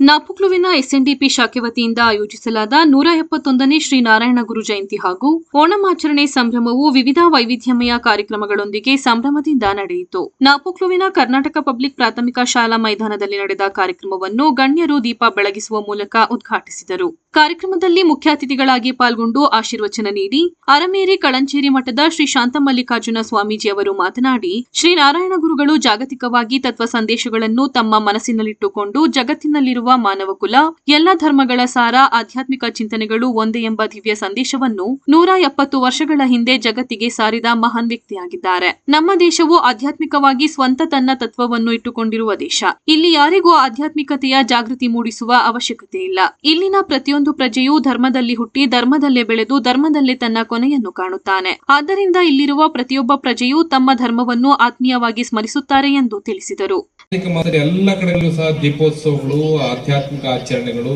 ನಾಪುಕ್ಲುವಿನ SNDP ಶಾಖೆ ವತಿಯಿಂದ ಆಯೋಜಿಸಲಾದ ನೂರ ಎಪ್ಪತ್ತೊಂದನೇ ಶ್ರೀ ನಾರಾಯಣ ಗುರು ಜಯಂತಿ ಹಾಗೂ ಓಣಮಾಚರಣೆ ಸಂಭ್ರಮವು ವಿವಿಧ ವೈವಿಧ್ಯಮಯ ಕಾರ್ಯಕ್ರಮಗಳೊಂದಿಗೆ ಸಂಭ್ರಮದಿಂದ ನಡೆಯಿತು. ನಾಪುಕ್ಲುವಿನ ಕರ್ನಾಟಕ ಪಬ್ಲಿಕ್ ಪ್ರಾಥಮಿಕ ಶಾಲಾ ಮೈದಾನದಲ್ಲಿ ನಡೆದ ಕಾರ್ಯಕ್ರಮವನ್ನು ಗಣ್ಯರು ದೀಪ ಬೆಳಗಿಸುವ ಮೂಲಕ ಉದ್ಘಾಟಿಸಿದರು. ಕಾರ್ಯಕ್ರಮದಲ್ಲಿ ಮುಖ್ಯ ಅತಿಥಿಗಳಾಗಿ ಪಾಲ್ಗೊಂಡು ಆಶೀರ್ವಚನ ನೀಡಿ ಅರಮೇರಿ ಕಳಂಚೇರಿ ಮಠದ ಶ್ರೀ ಶಾಂತಮಲ್ಲಿಕಾರ್ಜುನ ಸ್ವಾಮೀಜಿ ಅವರು ಮಾತನಾಡಿ ಶ್ರೀ ನಾರಾಯಣ ಗುರುಗಳು ಜಾಗತಿಕವಾಗಿ ತತ್ವ ಸಂದೇಶಗಳನ್ನು ತಮ್ಮ ಮನಸ್ಸಿನಲ್ಲಿಟ್ಟುಕೊಂಡು ಜಗತ್ತಿನಲ್ಲಿರುವ ಮಾನವ ಕುಲ, ಎಲ್ಲ ಧರ್ಮಗಳ ಸಾರ, ಆಧ್ಯಾತ್ಮಿಕ ಚಿಂತನೆಗಳು ಒಂದೇ ಎಂಬ ದಿವ್ಯ ಸಂದೇಶವನ್ನು ನೂರ ಎಪ್ಪತ್ತು ವರ್ಷಗಳ ಹಿಂದೆ ಜಗತ್ತಿಗೆ ಸಾರಿದ ಮಹಾನ್ ವ್ಯಕ್ತಿಯಾಗಿದ್ದಾರೆ. ನಮ್ಮ ದೇಶವು ಆಧ್ಯಾತ್ಮಿಕವಾಗಿ ಸ್ವಂತ ತನ್ನ ತತ್ವವನ್ನು ಇಟ್ಟುಕೊಂಡಿರುವ ದೇಶ. ಇಲ್ಲಿ ಯಾರಿಗೂ ಆಧ್ಯಾತ್ಮಿಕತೆಯ ಜಾಗೃತಿ ಮೂಡಿಸುವ ಅವಶ್ಯಕತೆ ಇಲ್ಲ. ಇಲ್ಲಿನ ಪ್ರತಿಯೊಂದು ಪ್ರಜೆಯು ಧರ್ಮದಲ್ಲಿ ಹುಟ್ಟಿ ಧರ್ಮದಲ್ಲೇ ಬೆಳೆದು ಧರ್ಮದಲ್ಲೇ ತನ್ನ ಕೊನೆಯನ್ನು ಕಾಣುತ್ತಾನೆ. ಆದ್ದರಿಂದ ಇಲ್ಲಿರುವ ಪ್ರತಿಯೊಬ್ಬ ಪ್ರಜೆಯು ತಮ್ಮ ಧರ್ಮವನ್ನು ಆತ್ಮೀಯವಾಗಿ ಸ್ಮರಿಸುತ್ತಾರೆ ಎಂದು ತಿಳಿಸಿದರು. ಮಾತ್ರ ಎಲ್ಲ ಕಡೆಗಳಲ್ಲೂ ಸಹ ದೀಪೋತ್ಸವಗಳು, ಆಧ್ಯಾತ್ಮಿಕ ಆಚರಣೆಗಳು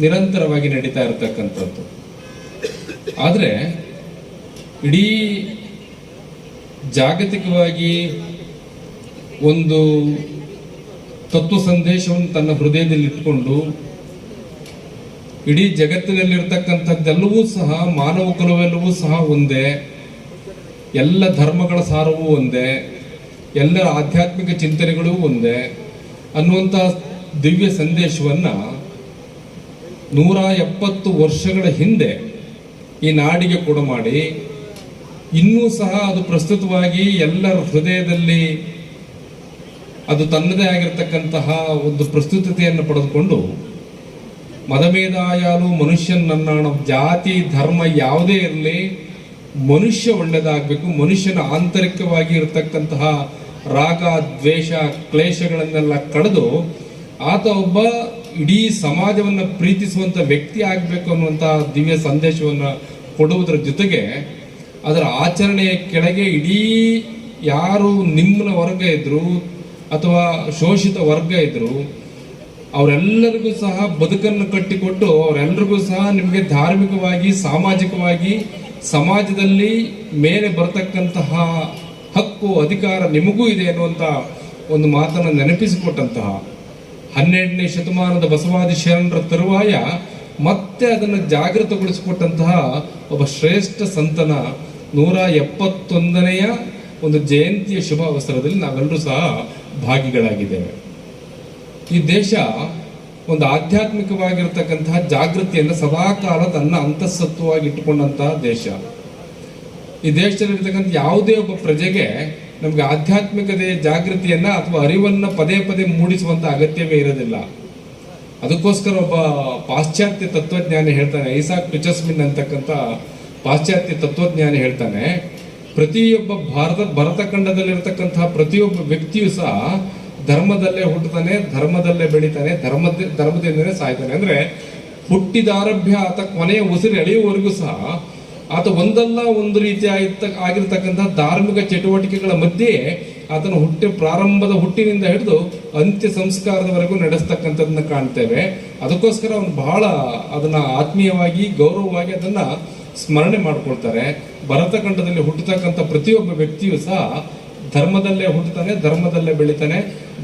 ನಿರಂತರವಾಗಿ ನಡೀತಾ ಇರತಕ್ಕಂಥದ್ದು. ಆದರೆ ಇಡೀ ಜಾಗತಿಕವಾಗಿ ಒಂದು ತತ್ವ ಸಂದೇಶವನ್ನು ತನ್ನ ಹೃದಯದಲ್ಲಿ ಇಟ್ಕೊಂಡು ಇಡೀ ಜಗತ್ತಿನಲ್ಲಿರ್ತಕ್ಕಂಥದ್ದೆಲ್ಲವೂ ಸಹ, ಮಾನವ ಕುಲವೆಲ್ಲವೂ ಸಹ ಒಂದೇ, ಎಲ್ಲ ಧರ್ಮಗಳ ಸಾರವೂ ಒಂದೇ ಎಲ್ಲರ ಆಧ್ಯಾತ್ಮಿಕ ಚಿಂತನೆಗಳು ಒಂದೇ ಅನ್ನುವಂಥ ದಿವ್ಯ ಸಂದೇಶವನ್ನ ನೂರ ಎಪ್ಪತ್ತು ವರ್ಷಗಳ ಹಿಂದೆ ಈ ನಾಡಿಗೆ ಕೂಡ ಮಾಡಿ, ಇನ್ನೂ ಸಹ ಅದು ಪ್ರಸ್ತುತವಾಗಿ ಎಲ್ಲರ ಹೃದಯದಲ್ಲಿ ಅದು ತನ್ನದೇ ಆಗಿರತಕ್ಕಂತಹ ಒಂದು ಪ್ರಸ್ತುತತೆಯನ್ನು ಪಡೆದುಕೊಂಡು, ಮದಮೇದಾಯಾಲು ಮನುಷ್ಯನನ್ನಾಣ ಜಾತಿ, ಧರ್ಮ ಯಾವುದೇ ಇರಲಿ, ಮನುಷ್ಯ ಒಳ್ಳೆಯದಾಗಬೇಕು ಮನುಷ್ಯನ ಆಂತರಿಕವಾಗಿ ಇರತಕ್ಕಂತಹ ರಾಗ, ದ್ವೇಷ, ಕ್ಲೇಶಗಳನ್ನೆಲ್ಲ ಕಳೆದು ಆತ ಒಬ್ಬ ಇಡೀ ಸಮಾಜವನ್ನು ಪ್ರೀತಿಸುವಂತ ವ್ಯಕ್ತಿ ಆಗಬೇಕು ಅನ್ನುವಂಥ ದಿವ್ಯ ಸಂದೇಶವನ್ನು ಕೊಡುವುದರ ಜೊತೆಗೆ ಅದರ ಆಚರಣೆಯ ಕೆಳಗೆ ಇಡೀ ಯಾರು ನಿಮ್ಮನ ವರ್ಗ ಇದ್ದರು ಅಥವಾ ಶೋಷಿತ ವರ್ಗ ಇದ್ದರು ಅವರೆಲ್ಲರಿಗೂ ಸಹ ಬದುಕನ್ನು ಕಟ್ಟಿಕೊಟ್ಟು ಅವರೆಲ್ಲರಿಗೂ ಸಹ ನಿಮಗೆ ಧಾರ್ಮಿಕವಾಗಿ, ಸಾಮಾಜಿಕವಾಗಿ, ಸಮಾಜದಲ್ಲಿ ಮೇಲೆ ಬರತಕ್ಕಂತಹ ಹಕ್ಕು, ಅಧಿಕಾರ ನಿಮಗೂ ಇದೆ ಅನ್ನುವಂಥ ಒಂದು ಮಾತನ್ನು ನೆನಪಿಸಿಕೊಟ್ಟಂತಹ ಹನ್ನೆರಡನೇ ಶತಮಾನದ ಬಸವಾದಿ ಶರಣರ ತರುವಾಯ ಮತ್ತೆ ಅದನ್ನು ಜಾಗೃತಗೊಳಿಸಿಕೊಟ್ಟಂತಹ ಒಬ್ಬ ಶ್ರೇಷ್ಠ ಸಂತನ ನೂರ ಎಪ್ಪತ್ತೊಂದನೆಯ ಒಂದು ಜಯಂತಿಯ ಶುಭ ಅವಸರದಲ್ಲಿ ನಾವೆಲ್ಲರೂ ಸಹ ಭಾಗಿಗಳಾಗಿದ್ದೇವೆ. ಈ ದೇಶ ಒಂದು ಆಧ್ಯಾತ್ಮಿಕವಾಗಿರತಕ್ಕಂತಹ ಜಾಗೃತಿಯನ್ನು ಸದಾಕಾಲ ತನ್ನ ಅಂತಃಸತ್ವವಾಗಿ ಇಟ್ಟುಕೊಂಡಂತಹ ದೇಶ. ಈ ದೇಶದಲ್ಲಿರ್ತಕ್ಕಂಥ ಯಾವುದೇ ಒಬ್ಬ ಪ್ರಜೆಗೆ ನಮಗೆ ಆಧ್ಯಾತ್ಮಿಕತೆಯ ಜಾಗೃತಿಯನ್ನ ಅಥವಾ ಅರಿವನ್ನ ಪದೇ ಪದೇ ಮೂಡಿಸುವಂತ ಅಗತ್ಯವೇ ಇರೋದಿಲ್ಲ. ಅದಕ್ಕೋಸ್ಕರ ಒಬ್ಬ ಪಾಶ್ಚಾತ್ಯ ತತ್ವಜ್ಞಾನಿ ಹೇಳ್ತಾನೆ, ಐಸಾಕ್ ಪಿಚಸ್ಮಿನ್ ಅಂತಕ್ಕಂಥ ಪಾಶ್ಚಾತ್ಯ ತತ್ವಜ್ಞಾನಿ ಹೇಳ್ತಾನೆ, ಪ್ರತಿಯೊಬ್ಬ ಭಾರತ ಭರತಖಂಡದಲ್ಲಿರ್ತಕ್ಕಂತಹ ಪ್ರತಿಯೊಬ್ಬ ವ್ಯಕ್ತಿಯು ಸಹ ಧರ್ಮದಲ್ಲೇ ಹುಟ್ಟುತ್ತಾನೆ, ಧರ್ಮದಲ್ಲೇ ಬೆಳಿತಾನೆ, ಧರ್ಮದ ಧರ್ಮದಿಂದಲೇ ಸಾಯ್ತಾನೆ. ಅಂದ್ರೆ ಹುಟ್ಟಿದಾರಭ್ಯ ಆತ ಕೊನೆಯ ಉಸಿರು ಎಳೆಯುವವರೆಗೂ ಸಹ ಆತ ಒಂದಲ್ಲ ಒಂದು ರೀತಿ ಆಗಿರ್ತಕ್ಕಂತಹ ಧಾರ್ಮಿಕ ಚಟುವಟಿಕೆಗಳ ಮಧ್ಯೆ ಆತನ ಹುಟ್ಟಿ, ಪ್ರಾರಂಭದ ಹುಟ್ಟಿನಿಂದ ಹಿಡಿದು ಅಂತ್ಯ ಸಂಸ್ಕಾರದವರೆಗೂ ನಡೆಸ್ತಕ್ಕಂಥದ್ದನ್ನ ಕಾಣ್ತೇವೆ. ಅದಕ್ಕೋಸ್ಕರ ಅವನು ಬಹಳ ಅದನ್ನ ಆತ್ಮೀಯವಾಗಿ, ಗೌರವವಾಗಿ ಅದನ್ನ ಸ್ಮರಣೆ ಮಾಡ್ಕೊಳ್ತಾರೆ. ಭರತಖಂಡದಲ್ಲಿ ಹುಟ್ಟತಕ್ಕಂಥ ಪ್ರತಿಯೊಬ್ಬ ವ್ಯಕ್ತಿಯು ಸಹ ಧರ್ಮದಲ್ಲೇ ಹುಟ್ಟುತ್ತಾನೆ ಧರ್ಮದಲ್ಲೇ ಬೆಳಿತಾನೆ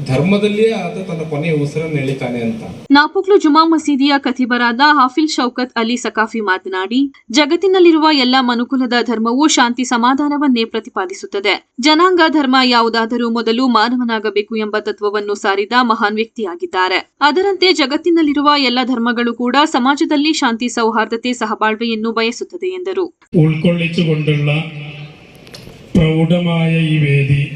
ಧರ್ಮದಲ್ಲಿಯೇ ಆತ ತನ್ನ ಕೊನೆಯ ಉಸಿರನ್ನು ಎಳಿತಾನೆ ಅಂತ. ನಾಪುಕ್ಲು ಜುಮಾ ಮಸೀದಿಯ ಕಥಿಬರಾದ ಹಾಫಿಲ್ ಶೌಕತ್ ಅಲಿ ಸಕಾಫಿ ಮಾತನಾಡಿ ಜಗತ್ತಿನಲ್ಲಿರುವ ಎಲ್ಲ ಮನುಕುಲದ ಧರ್ಮವು ಶಾಂತಿ ಸಮಾಧಾನವನ್ನೇ ಪ್ರತಿಪಾದಿಸುತ್ತದೆ. ಜನಾಂಗ ಧರ್ಮ ಯಾವುದಾದರೂ ಮೊದಲು ಮಾನವನಾಗಬೇಕು ಎಂಬ ತತ್ವವನ್ನು ಸಾರಿದ ಮಹಾನ್ ವ್ಯಕ್ತಿಯಾಗಿದ್ದಾರೆ. ಅದರಂತೆ ಜಗತ್ತಿನಲ್ಲಿರುವ ಎಲ್ಲ ಧರ್ಮಗಳು ಕೂಡ ಸಮಾಜದಲ್ಲಿ ಶಾಂತಿ ಸೌಹಾರ್ದತೆ ಸಹಬಾಳ್ವೆಯನ್ನು ಬಯಸುತ್ತದೆ ಎಂದರು. പ്രൗഢമായ ഈ വേദി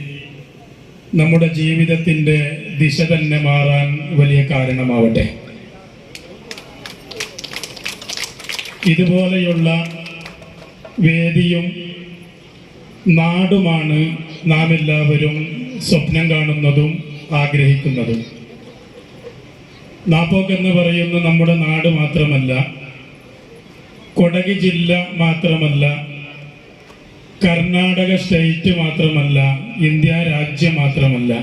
നമ്മുടെ ജീവിതത്തിന്റെ ദിശ തന്നെ മാറാൻ വലിയ കാരണമാവട്ടെ. ഇതുപോലെയുള്ള വേദിയും നാടുമാണ് നാം എല്ലാവരും സ്വപ്നം കാണുന്നതും ആഗ്രഹിക്കുന്നതും. നാപ്പോക്ക് എന്ന് പറയുന്ന നമ്മുടെ നാട് മാത്രമല്ല കൊടക് ജില്ല മാത്രമല്ല കർണാടക സ്റ്റേറ്റ് മാത്രമല്ല ഇന്ത്യ രാജ്യം മാത്രമല്ല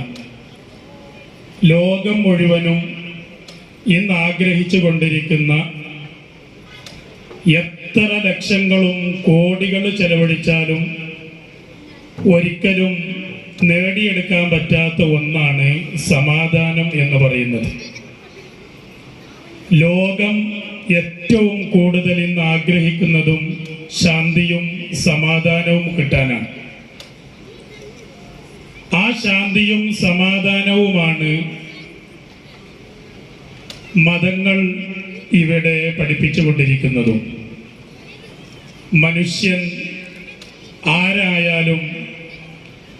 ലോകം മുഴുവനും ഇന്ന് ആഗ്രഹിച്ചു കൊണ്ടിരിക്കുന്ന എത്ര ലക്ഷങ്ങളും കോടികൾ ചെലവഴിച്ചാലും ഒരിക്കലും നേടിയെടുക്കാൻ പറ്റാത്ത ഒന്നാണ് സമാധാനം എന്ന് പറയുന്നത്. ലോകം ഏറ്റവും കൂടുതൽ ഇന്ന് ആഗ്രഹിക്കുന്നതും ശാന്തിയും സമാധാനവും കിട്ടാനാണ്. ആ ശാന്തിയും സമാധാനവുമാണ് മതങ്ങൾ ഇവിടെ പഠിപ്പിച്ചുകൊണ്ടിരിക്കുന്നതും. മനുഷ്യൻ ആരായാലും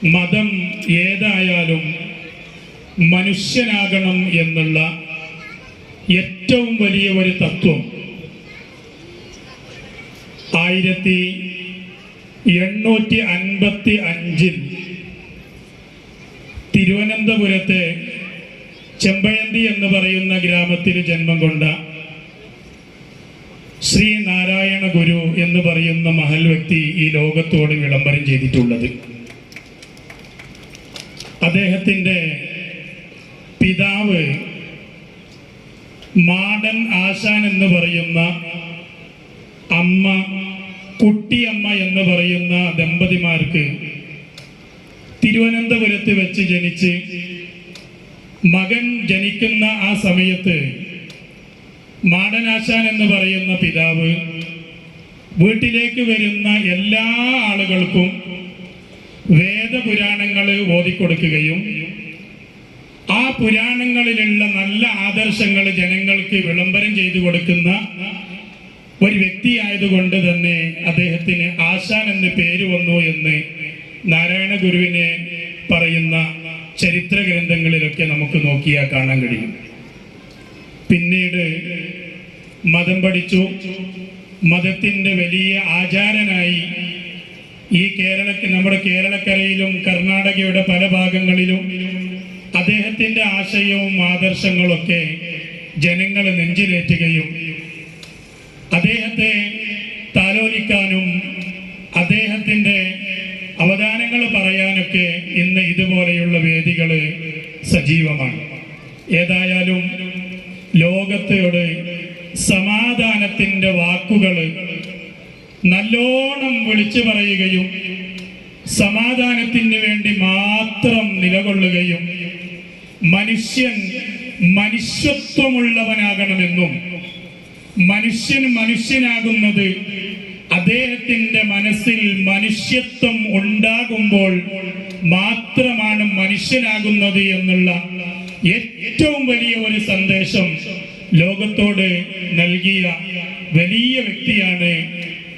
മതം ഏതായാലും മനുഷ്യനാകണം എന്നുള്ള ഏറ്റവും വലിയ ഒരു തത്വം ആയിരത്തി എണ്ണൂറ്റി അൻപത്തി അഞ്ചിൽ തിരുവനന്തപുരത്തെ ചെമ്പയന്തി എന്ന് പറയുന്ന ഗ്രാമത്തിൽ ജന്മം കൊണ്ട ശ്രീ നാരായണ ഗുരു എന്ന് പറയുന്ന മഹൽ വ്യക്തി ഈ ലോകത്തോട് വിളംബരം ചെയ്തിട്ടുള്ളത്. അദ്ദേഹത്തിന്റെ പിതാവ് മാടൻ ആശാൻ എന്ന് പറയുന്ന അമ്മ കുട്ടിയമ്മ എന്ന് പറയുന്ന ദമ്പതിമാർക്ക് തിരുവനന്തപുരത്ത് വെച്ച് ജനിച്ച് മകൻ ജനിക്കുന്ന ആ സമയത്ത് മാടനാശാൻ എന്ന് പറയുന്ന പിതാവ് വീട്ടിലേക്ക് വരുന്ന എല്ലാ ആളുകൾക്കും വേദപുരാണങ്ങൾ ഓതിക്കൊടുക്കുകയും ആ പുരാണങ്ങളിലുള്ള നല്ല ആദർശങ്ങൾ ജനങ്ങൾക്ക് വിളംബരം ചെയ്തു കൊടുക്കുന്ന ഒരു വ്യക്തിയായതുകൊണ്ട് തന്നെ അദ്ദേഹത്തിന് ആശാൻ എന്ന് പേര് വന്നു എന്ന് നാരായണ ഗുരുവിനെ പറയുന്ന ചരിത്ര ഗ്രന്ഥങ്ങളിലൊക്കെ നമുക്ക് നോക്കിയാൽ കാണാൻ കഴിയും. പിന്നീട് മതം പഠിച്ചു. മതത്തിന്റെ വലിയ ആചാരനായി ഈ കേരളത്തിൽ നമ്മുടെ കേരളക്കരയിലും കർണാടകയുടെ പല ഭാഗങ്ങളിലും അദ്ദേഹത്തിന്റെ ആശയവും ആദർശങ്ങളൊക്കെ ജനങ്ങളെ നെഞ്ചിലേറ്റുകയും അദ്ദേഹത്തെ താലോലിക്കാനും അദ്ദേഹത്തിന്റെ അവദാനങ്ങൾ പറയാനൊക്കെ ഇന്ന് ഇതുപോലെയുള്ള വേദികൾ സജീവമാണ്. ഏതായാലും ലോകത്തോട് സമാധാനത്തിന്റെ വാക്കുകൾ നല്ലോണം വിളിച്ചു പറയുകയും സമാധാനത്തിന് വേണ്ടി മാത്രം നിലകൊള്ളുകയും മനുഷ്യൻ മനുഷ്യത്വമുള്ളവനാകണമെന്നും മനുഷ്യൻ മനുഷ്യനാകുന്നത് അദ്ദേഹത്തിന്റെ മനസ്സിൽ മനുഷ്യത്വം ഉണ്ടാകുമ്പോൾ മാത്രമാണ് മനുഷ്യനാകുന്നത് എന്നുള്ള ഏറ്റവും വലിയ ഒരു സന്ദേശം ലോകത്തോട് നൽകിയ വലിയ വ്യക്തിയാണ്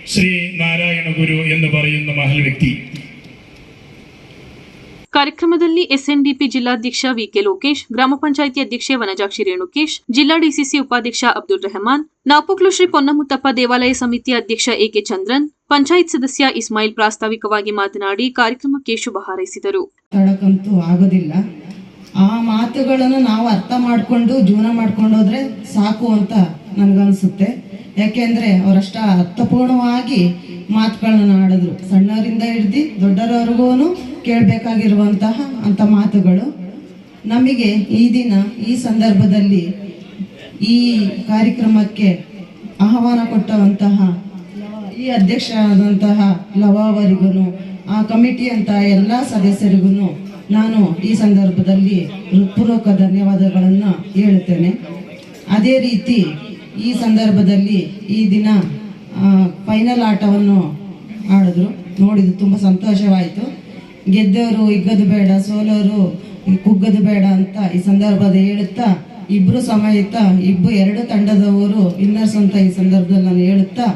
ശ്രീ നാരായണ ഗുരു എന്ന് പറയുന്ന മഹൽ വ്യക്തി. ಕಾರ್ಯಕ್ರಮದಲ್ಲಿ ಎಸ್ಎನ್ಡಿಪಿ ಜಿಲ್ಲಾಧ್ಯಕ್ಷ ವಿಕೆ ಲೋಕೇಶ್, ಗ್ರಾಮ ಪಂಚಾಯಿತಿ ಅಧ್ಯಕ್ಷೆ ವನಜಾಕ್ಷಿ ರೇಣುಕೇಶ್, ಜಿಲ್ಲಾ ಡಿಸಿಸಿ ಉಪಾಧ್ಯಕ್ಷ ಅಬ್ದುಲ್ ರೆಹಮಾನ್, ನಾಪುಕ್ಲು ಶ್ರೀ ಪೊನ್ನಮುತ್ತಪ್ಪ ದೇವಾಲಯ ಸಮಿತಿ ಅಧ್ಯಕ್ಷ ಎಕೆ ಚಂದ್ರನ್, ಪಂಚಾಯತ್ ಸದಸ್ಯ ಇಸ್ಮಾಯಿಲ್ ಪ್ರಾಸ್ತಾವಿಕವಾಗಿ ಮಾತನಾಡಿ ಕಾರ್ಯಕ್ರಮಕ್ಕೆ ಶುಭ ಹಾರೈಸಿದರು. ಆಗೋದಿಲ್ಲ. ಆ ಮಾತುಗಳನ್ನು ನಾವು ಅರ್ಥ ಮಾಡಿಕೊಂಡು, ಜೀವನ ಮಾಡ್ಕೊಂಡು ಸಾಕು ಅಂತ ನನ್ಗನ್ಸುತ್ತೆ. ಯಾಕೆಂದ್ರೆ ಅವರಷ್ಟ ಅರ್ಥಪೂರ್ಣವಾಗಿ ಮಾತುಗಳನ್ನ ಆಡಿದ್ರು. ಸಣ್ಣವರಿಂದ ಹಿಡ್ದು ದೊಡ್ಡರವರೆಗೂ ಕೇಳಬೇಕಾಗಿರುವಂತಹ ಅಂತ ಮಾತುಗಳು. ನಮಗೆ ಈ ದಿನ, ಈ ಸಂದರ್ಭದಲ್ಲಿ ಈ ಕಾರ್ಯಕ್ರಮಕ್ಕೆ ಆಹ್ವಾನ ಕೊಟ್ಟವಂತಹ ಈ ಅಧ್ಯಕ್ಷರಾದಂತಹ ಲವಾವರಿಗೂ ಆ ಕಮಿಟಿಯಂತ ಎಲ್ಲ ಸದಸ್ಯರಿಗೂ ನಾನು ಈ ಸಂದರ್ಭದಲ್ಲಿ ಹೃತ್ಪೂರ್ವಕ ಧನ್ಯವಾದಗಳನ್ನು ಹೇಳುತ್ತೇನೆ. ಅದೇ ರೀತಿ ಈ ಸಂದರ್ಭದಲ್ಲಿ ಈ ದಿನ ಫೈನಲ್ ಆಟವನ್ನು ಆಡಿದ್ರು. ನೋಡಿದ್ದು ತುಂಬ ಸಂತೋಷವಾಯಿತು. ಗೆದ್ದವರು ಇಗ್ಗದು ಬೇಡ, ಸೋಲೋರು ಕುಗ್ಗದು ಬೇಡ ಅಂತ ಈ ಸಂದರ್ಭದ ಹೇಳುತ್ತಾ ಇಬ್ಬರು ಸಮೇತ ಇಬ್ಬರು ಎರಡು ತಂಡದವರು ವಿನ್ನರ್ಸ್ ಅಂತ ಈ ಸಂದರ್ಭದಲ್ಲಿ ನಾನು ಹೇಳುತ್ತಾ,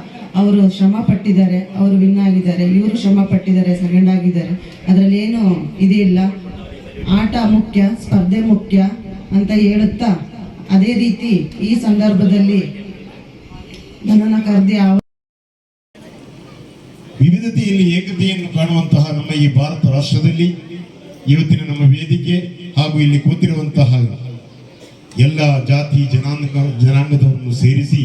ಅವರು ಶ್ರಮ ಪಟ್ಟಿದ್ದಾರೆ, ಅವರು ವಿನ್ ಆಗಿದ್ದಾರೆ, ಇವರು ಶ್ರಮ ಪಟ್ಟಿದ್ದಾರೆ ಸೆಕೆಂಡ್ ಆಗಿದ್ದಾರೆ. ಅದರಲ್ಲಿ ಏನು ಇದಿಲ್ಲ. ಆಟ ಮುಖ್ಯ, ಸ್ಪರ್ಧೆ ಮುಖ್ಯ ಅಂತ ಹೇಳುತ್ತಾ, ಅದೇ ರೀತಿ ಈ ಸಂದರ್ಭದಲ್ಲಿ ನನ್ನನ್ನು ಕರೆದಿ ವಿವಿಧತೆಯಲ್ಲಿ ಏಕತೆಯನ್ನು ಕಾಣುವಂತಹ ನಮ್ಮ ಈ ಭಾರತ ರಾಷ್ಟ್ರದಲ್ಲಿ ಇವತ್ತಿನ ನಮ್ಮ ವೇದಿಕೆ ಹಾಗೂ ಇಲ್ಲಿ ಕೂತಿರುವಂತಹ ಎಲ್ಲ ಜಾತಿ ಜನಾಂಗ ಜನಾಂಗದವರನ್ನು ಸೇರಿಸಿ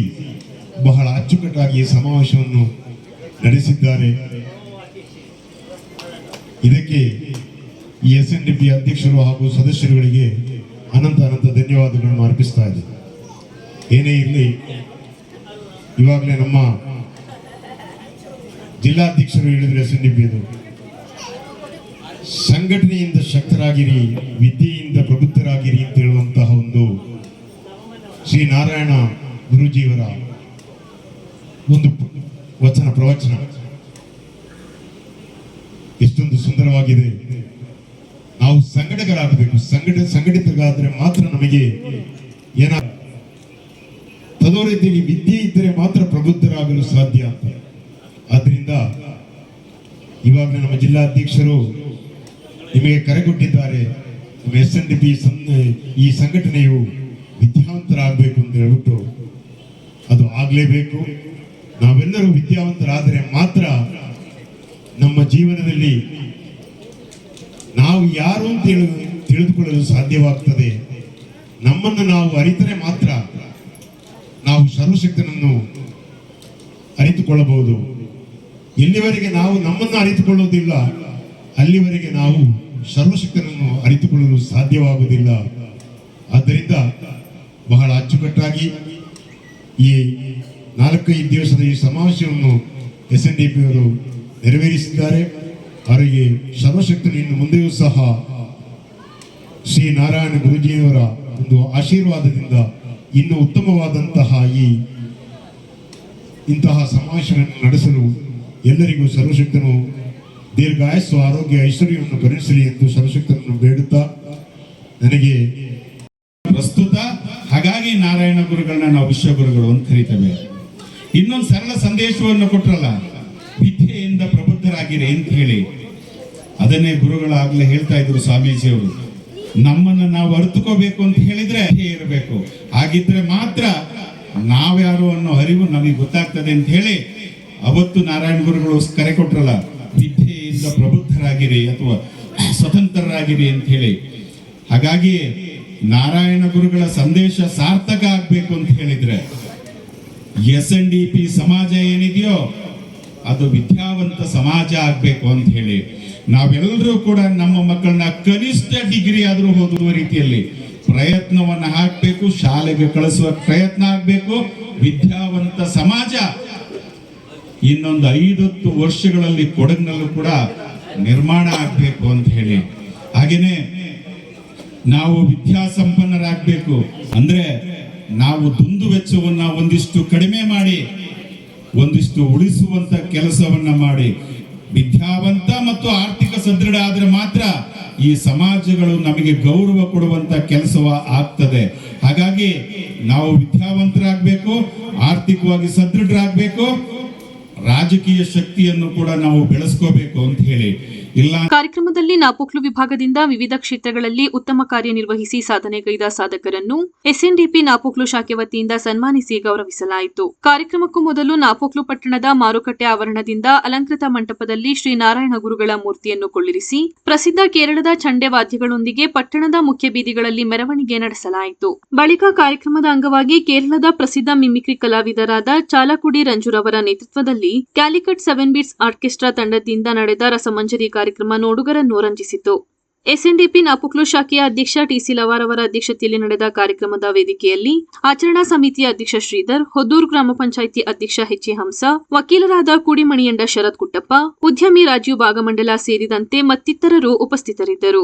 ಬಹಳ ಅಚ್ಚುಕಟ್ಟಾಗಿ ಈ ಸಮಾವೇಶವನ್ನು ನಡೆಸಿದ್ದಾರೆ. ಇದಕ್ಕೆ ಈ ಎಸ್ ಎನ್ ಡಿ ಪಿ ಅಧ್ಯಕ್ಷರು ಹಾಗೂ ಸದಸ್ಯರುಗಳಿಗೆ ಅನಂತ ಅನಂತ ಧನ್ಯವಾದಗಳನ್ನು ಅರ್ಪಿಸ್ತಾ ಇದೆ ಏನೇ ಇರಲಿ, ಇವಾಗಲೇ ನಮ್ಮ ಜಿಲ್ಲಾಧ್ಯಕ್ಷರು ಹೇಳಿದ್ರೆ ಎನ್ ಸಂಘಟನೆಯಿಂದ ಶಕ್ತರಾಗಿರಿ, ವಿದ್ಯೆಯಿಂದ ಪ್ರಬುದ್ಧರಾಗಿರಿ ಅಂತ ಹೇಳುವಂತಹ ಒಂದು ಶ್ರೀ ನಾರಾಯಣ ಗುರುಜಿಯವರ ಒಂದು ವಚನ, ಪ್ರವಚನ. ಎಷ್ಟೊಂದು ಸುಂದರವಾಗಿದೆ. ನಾವು ಸಂಘಟಕರಾಗಬೇಕು. ಸಂಘಟ, ಸಂಘಟಿತರಾದರೆ ಮಾತ್ರ ನಮಗೆ ಏನ ತದೋ ವಿದ್ಯೆ ಇದ್ದರೆ ಮಾತ್ರ ಪ್ರಬುದ್ಧರಾಗಲು ಸಾಧ್ಯ ಅಂತ. ಆದ್ರಿಂದ ಇವಾಗಲೇ ನಮ್ಮ ಜಿಲ್ಲಾಧ್ಯಕ್ಷರು ನಿಮಗೆ ಕರೆ ಕೊಟ್ಟಿದ್ದಾರೆ. ಎಸ್ ಎನ್ ಡಿ ಪಿ ಈ ಸಂಘಟನೆಯು ವಿದ್ಯಾವಂತರಾಗಬೇಕು ಅಂತ ಹೇಳ್ಬಿಟ್ಟು ಅದು ಆಗಲೇಬೇಕು. ನಾವೆಲ್ಲರೂ ವಿದ್ಯಾವಂತರಾದರೆ ಮಾತ್ರ ನಮ್ಮ ಜೀವನದಲ್ಲಿ ನಾವು ಯಾರು ಅಂತ ತಿಳಿದುಕೊಳ್ಳಲು ಸಾಧ್ಯವಾಗ್ತದೆ. ನಮ್ಮನ್ನು ನಾವು ಅರಿತರೆ ಮಾತ್ರ ನಾವು ಸರ್ವಶಕ್ತನನ್ನು ಅರಿತುಕೊಳ್ಳಬಹುದು. ಎಲ್ಲಿವರೆಗೆ ನಾವು ನಮ್ಮನ್ನು ಅರಿತುಕೊಳ್ಳುವುದಿಲ್ಲ. ಅಲ್ಲಿವರೆಗೆ ನಾವು ಸರ್ವಶಕ್ತರನ್ನು ಅರಿತುಕೊಳ್ಳಲು ಸಾಧ್ಯವಾಗುವುದಿಲ್ಲ. ಆದ್ದರಿಂದ ಬಹಳ ಅಚ್ಚುಕಟ್ಟಾಗಿ ಈ ನಾಲ್ಕೈದು ದಿವಸದ ಈ ಸಮಾವೇಶವನ್ನು ಎಸ್ ಎನ್ ಡಿ ಪಿ ಅವರು ನೆರವೇರಿಸಿದ್ದಾರೆ. ಅವರಿಗೆ ಸರ್ವಶಕ್ತರು ಇನ್ನು ಮುಂದೆಯೂ ಸಹ ಶ್ರೀ ನಾರಾಯಣ ಗುರುಜಿಯವರ ಒಂದು ಆಶೀರ್ವಾದದಿಂದ ಇನ್ನು ಉತ್ತಮವಾದಂತಹ ಈ ಇಂತಹ ಸಮಾವೇಶವನ್ನು ನಡೆಸಲು ಎಲ್ಲರಿಗೂ ಸರ್ವಶಕ್ತನು ದೀರ್ಘಾಯಸ್ಸು, ಆರೋಗ್ಯ, ಐಶ್ವರ್ಯವನ್ನು ಕರುಣಿಸಲಿ ಎಂದು ಸರ್ವಶಕ್ತನನ್ನು ಬೇಡುತ್ತಾ ನನಗೆ ಪ್ರಸ್ತುತ ಹಾಗಾಗಿ ನಾರಾಯಣ ಗುರುಗಳನ್ನ ನಾವು ವಿಶ್ವಗುರುಗಳು ಅಂತ ಕರಿತೇವೆ. ಇನ್ನೊಂದು ಸರಳ ಸಂದೇಶವನ್ನು ಕೊಟ್ರಲ್ಲ, ವಿದ್ಯೆಯಿಂದ ಪ್ರಬುದ್ಧರಾಗಿರಿ ಅಂತ ಹೇಳಿ. ಅದನ್ನೇ ಗುರುಗಳಾಗಲೇ ಹೇಳ್ತಾ ಇದ್ರು ಸ್ವಾಮೀಜಿಯವರು. ನಮ್ಮನ್ನ ನಾವು ಅರ್ತುಕೋಬೇಕು ಅಂತ ಹೇಳಿದ್ರೆ ಇರಬೇಕು. ಹಾಗಿದ್ರೆ ಮಾತ್ರ ನಾವ್ಯಾರು ಅನ್ನೋ ಅರಿವು ನಮಗೆ ಗೊತ್ತಾಗ್ತದೆ ಅಂತ ಹೇಳಿ ಅವತ್ತು ನಾರಾಯಣ ಗುರುಗಳು ಕರೆ ಕೊಟ್ರಲ್ಲ, ವಿದ್ಯೆಯಿಂದ ಪ್ರಬುದ್ಧರಾಗಿರಿ ಅಥವಾ ಸ್ವತಂತ್ರರಾಗಿರಿ ಅಂತ ಹೇಳಿ. ಹಾಗಾಗಿ ನಾರಾಯಣ ಗುರುಗಳ ಸಂದೇಶ ಸಾರ್ಥಕ ಆಗ್ಬೇಕು ಅಂತ ಹೇಳಿದ್ರೆ, ಎಸ್ ಎನ್ ಡಿ ಪಿ ಸಮಾಜ ಏನಿದೆಯೋ ಅದು ವಿದ್ಯಾವಂತ ಸಮಾಜ ಆಗ್ಬೇಕು ಅಂತ ಹೇಳಿ. ನಾವೆಲ್ಲರೂ ಕೂಡ ನಮ್ಮ ಮಕ್ಕಳನ್ನ ಕನಿಷ್ಠ ಡಿಗ್ರಿ ಆದರೂ ಓದುವ ರೀತಿಯಲ್ಲಿ ಪ್ರಯತ್ನವನ್ನ ಹಾಕಬೇಕು, ಶಾಲೆಗೆ ಕಳಿಸುವ ಪ್ರಯತ್ನ ಆಗ್ಬೇಕು. ವಿದ್ಯಾವಂತ ಸಮಾಜ ಇನ್ನೊಂದು ಐದತ್ತು ವರ್ಷಗಳಲ್ಲಿ ಕೊಡಗಿನಲ್ಲೂ ಕೂಡ ನಿರ್ಮಾಣ ಆಗ್ಬೇಕು ಅಂತ ಹೇಳಿ. ಹಾಗೇನೆ ನಾವು ವಿದ್ಯಾಸಂಪನ್ನರಾಗಬೇಕು ಅಂದ್ರೆ ನಾವು ದುಂದು ವೆಚ್ಚವನ್ನ ಒಂದಿಷ್ಟು ಕಡಿಮೆ ಮಾಡಿ, ಒಂದಿಷ್ಟು ಉಳಿಸುವಂತ ಕೆಲಸವನ್ನ ಮಾಡಿ. ವಿದ್ಯಾವಂತ ಮತ್ತು ಆರ್ಥಿಕ ಸದೃಢ ಆದರೆ ಮಾತ್ರ ಈ ಸಮಾಜಗಳು ನಮಗೆ ಗೌರವ ಕೊಡುವಂತ ಕೆಲಸವ ಆಗ್ತದೆ. ಹಾಗಾಗಿ ನಾವು ವಿದ್ಯಾವಂತರಾಗಬೇಕು, ಆರ್ಥಿಕವಾಗಿ ಸದೃಢರಾಗಬೇಕು ರಾಜಕೀಯ ಶಕ್ತಿಯನ್ನು ಕೂಡ ನಾವು ಬೆಳೆಸ್ಕೋಬೇಕು ಅಂತ ಹೇಳಿ ಇಲ್ಲ. ಕಾರ್ಯಕ್ರಮದಲ್ಲಿ ನಾಪೋಕ್ಲು ವಿಭಾಗದಿಂದ ವಿವಿಧ ಕ್ಷೇತ್ರಗಳಲ್ಲಿ ಉತ್ತಮ ಕಾರ್ಯನಿರ್ವಹಿಸಿ ಸಾಧನೆಗೈದ ಸಾಧಕರನ್ನು ಎಸ್ಎನ್ಡಿಪಿ ನಾಪೋಕ್ಲು ಶಾಖೆ ವತಿಯಿಂದ ಸನ್ಮಾನಿಸಿ ಗೌರವಿಸಲಾಯಿತು. ಕಾರ್ಯಕ್ರಮಕ್ಕೂ ಮೊದಲು ನಾಪೋಕ್ಲು ಪಟ್ಟಣದ ಮಾರುಕಟ್ಟೆ ಆವರಣದಿಂದ ಅಲಂಕೃತ ಮಂಟಪದಲ್ಲಿ ಶ್ರೀ ನಾರಾಯಣ ಗುರುಗಳ ಮೂರ್ತಿಯನ್ನು ಕೊಳ್ಳಿರಿಸಿ, ಪ್ರಸಿದ್ಧ ಕೇರಳದ ಚಂಡೆ ವಾದ್ಯಗಳೊಂದಿಗೆ ಪಟ್ಟಣದ ಮುಖ್ಯ ಬೀದಿಗಳಲ್ಲಿ ಮೆರವಣಿಗೆ ನಡೆಸಲಾಯಿತು. ಬಳಿಕ ಕಾರ್ಯಕ್ರಮದ ಅಂಗವಾಗಿ ಕೇರಳದ ಪ್ರಸಿದ್ಧ ಮಿಮಿಕ್ರಿ ಕಲಾವಿದರಾದ ಚಾಲಕುಡಿ ರಂಜುರವರ ನೇತೃತ್ವದಲ್ಲಿ ಕ್ಯಾಲಿಕಟ್ ಸೆವೆನ್ ಬೀಟ್ಸ್ ಆರ್ಕೆಸ್ಟ್ರಾ ತಂಡದಿಂದ ನಡೆದ ರಸಮಂಜರಿ ಕಾರ್ಯಕ್ರಮ ನೋಡುಗರನ್ನು ರಂಜಿಸಿತು. ಎಸ್ಎನ್ಡಿಪಿ ನಾಪುಕ್ಲು ಶಾಖೆಯ ಅಧ್ಯಕ್ಷ ಟಿಸಿ ಲವಾರ್ ಅವರ ಅಧ್ಯಕ್ಷತೆಯಲ್ಲಿ ನಡೆದ ಕಾರ್ಯಕ್ರಮದ ವೇದಿಕೆಯಲ್ಲಿ ಆಚರಣಾ ಸಮಿತಿಯ ಅಧ್ಯಕ್ಷ ಶ್ರೀಧರ್, ಹೊದ್ದೂರು ಗ್ರಾಮ ಪಂಚಾಯಿತಿ ಅಧ್ಯಕ್ಷ ಎಚ್ಎ ಹಂಸ, ವಕೀಲರಾದ ಕುಡಿಮಣಿಯಂಡ ಶರತ್ ಕುಟ್ಟಪ್ಪ ಉದ್ಯಮಿ ರಾಜೀವ್ ಭಾಗಮಂಡಲ ಸೇರಿದಂತೆ ಮತ್ತಿತರರು ಉಪಸ್ಥಿತರಿದ್ದರು.